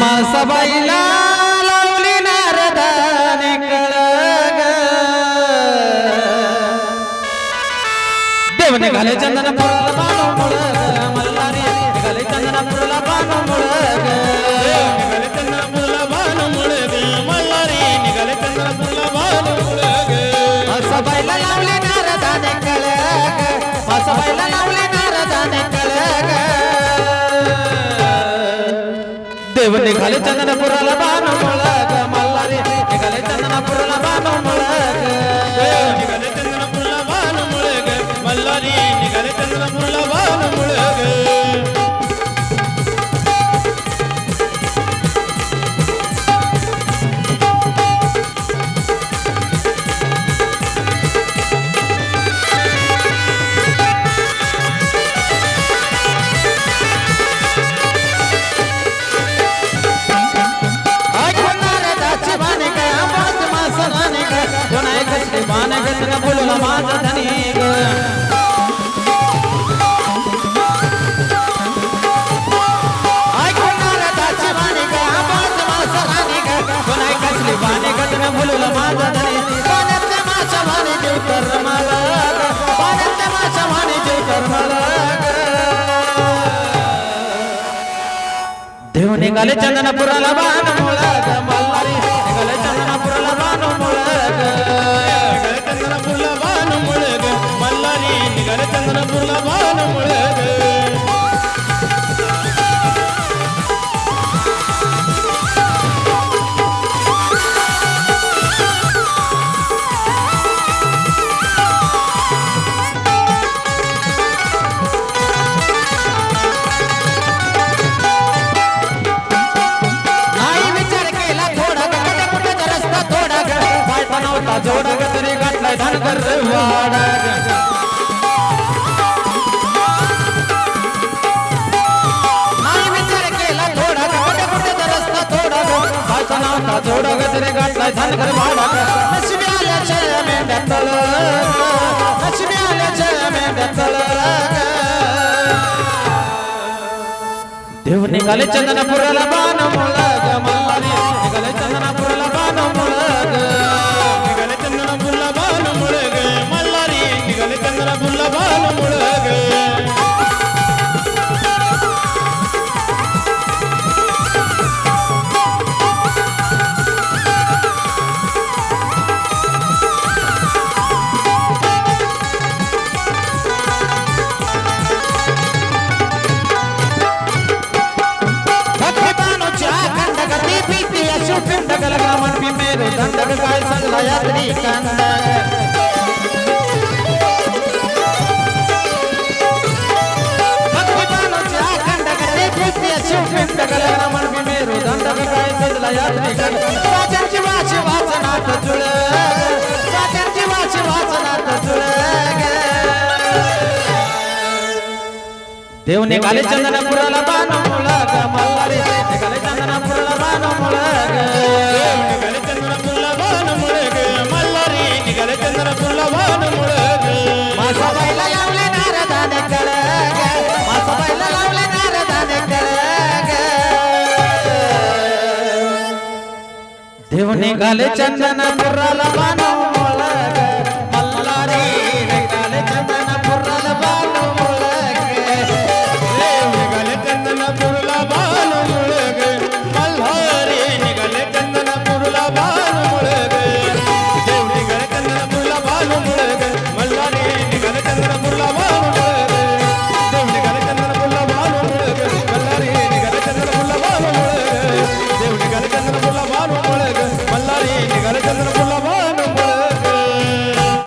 मासाबाईला लावली नारदाने कळग. देव निघाले चंदनपुराला बानो मुळग मल्हारी निघाले चंदनपुराला बानो मुळग देव निघाले चंदनपुराला बानो मुळग मल्हारी निघाले चंदनपुराला बानो मुळग निघाले चंद्रपूरला बाण मुळे ग मल्हारी निघाले चंद्रपूरला कसली बोलला माझा धनी ग ऐकणार दाची बाने काय आवाज मासनाने काय कोणाय कसली बाने गजरा बोलला माझा धनी पाण्यातल्या माशा भाने जीव कर मला पाण्यातल्या माशा भाने जीव कर मला देव निघाले चंदनापुराला बाण मुळग मल्हारी. निघाले चंदनापुराला बाण मुळग निघाले निघाले चंद्रपूरला बाण मुळे जोडा ग गाठलाय धनगर वाडा धनगर वाडा मेंढ्यात तळ मेंढ्यात देव निघाले चंदनापुराला बाण मुळग निघाले चंदनापुराला बाण मुळग. निघाले चंदनापुरला बाण मुळग मल्हारी निघाले चंदनापुरला बाण मुळग. दंडग काय सगला यात्री कंदग साजनची वाची वाचनात जुळ. साजनची वाची वाचनात जुळ. देव निघाले चंदनपुराला बाण देव निघाले चंदनपुराला बाण